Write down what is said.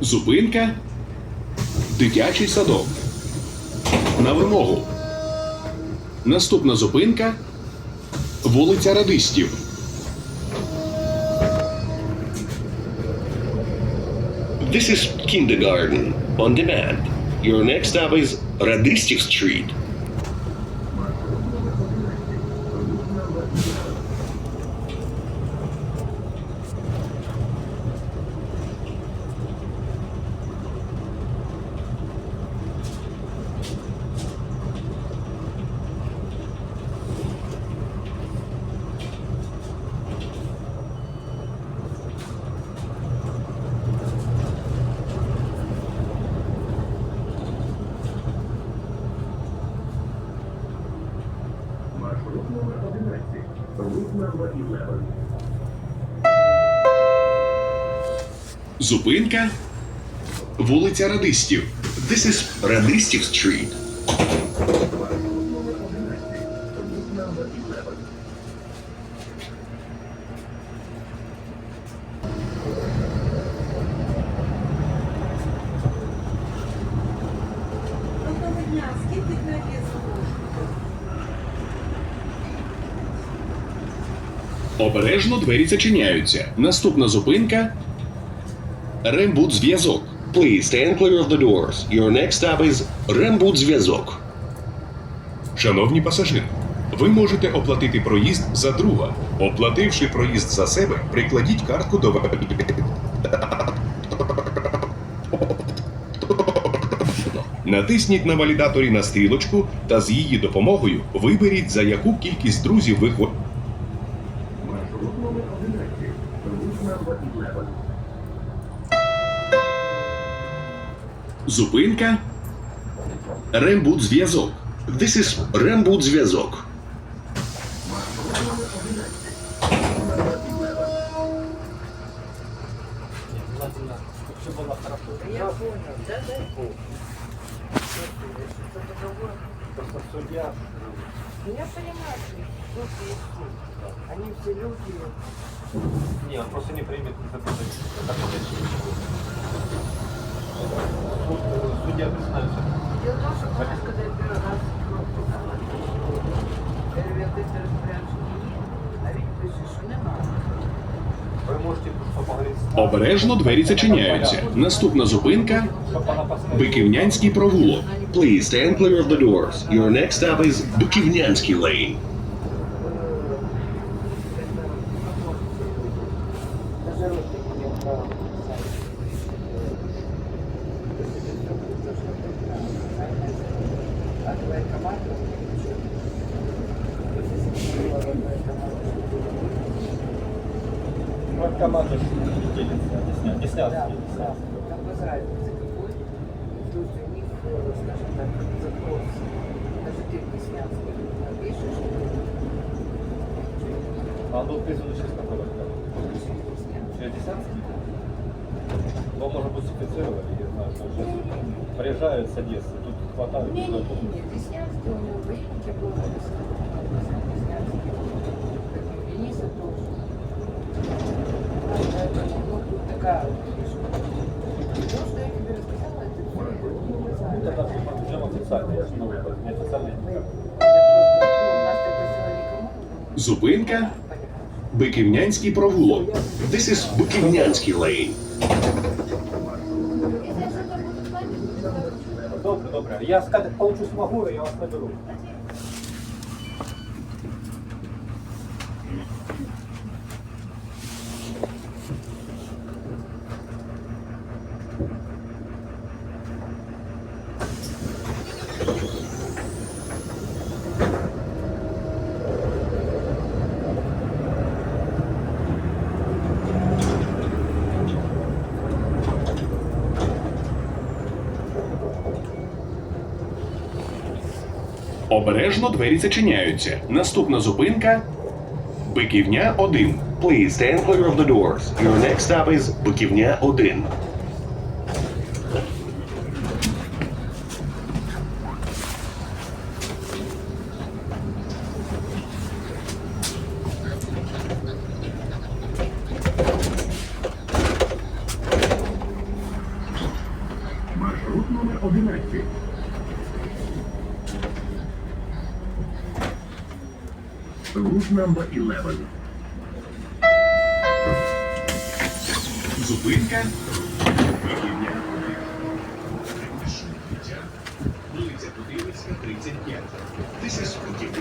Зупинка. Дитячий садок. На вимогу. Наступна зупинка. Вулиця Радистів. This is kindergarten on demand. Your next stop is Radistів Street. Маршрут номер 11. Route номер 11. Зупинка. Вулиця Радистів. This is Radistov Street. Обережно двері зачиняються. Наступна зупинка. Рембут зв'язок. Please stand clear of the doors. Your next stop is Zvezok. Шановні пасажири, ви можете оплатити проїзд за друга. Оплативши проїзд за себе, прикладіть картку до Натисніть на валідаторі на стрілочку та з її допомогою виберіть за яку кількість друзів ви хочете. Number 11. Все было хорошо. Я понял, да, да? Что по-другому? Просто судья. Я понимаю, что есть. Они все люди. Не, он просто не примет Судья признается. Дело в том, что у нас, когда я первый раз кнопку дала, перевірити розпорядження є, а він пише, що немає. Можете просто Обережно двері зачиняються. Наступна зупинка Биківнянський провулок. Please stand clear of the doors. Your next stop is Bukivnyansky Lane. Даже роти не твоя команда? Делится, объясняет. Да, да. Там без разницы какой. Тут у них, скажем так, запрос. Даже ты не снял, пишешь, А он был призван через какой год? Через десятки? Его, может быть, специфицировали, я знаю, что приезжают с Одессы, тут хватают. Не, не, туда, тут. не, Деснянский у него военники был написано. Деснянский. Дениса тоже. Поэтому, ну, тут такая вот фишка. То, что я тебе рассказала, это все Ну, тогда прям официально, я же не выбор, неофициально Я никак. просто, ну, у нас так просила никому. Зупинка Поехали. Биківнянський провулок. This is Bukivnyansky Lane. Я сказати, получу смогу, я вас наберу. Обережно двері зачиняються. Наступна зупинка Биківня 1. Please stand clear of the doors. Your next stop is Bukivnya 1. Маршрут номер 11. Route number 11. Зупинка. Рівня. Машина життя. Вулиця Путилицька, 35. This is Путівка.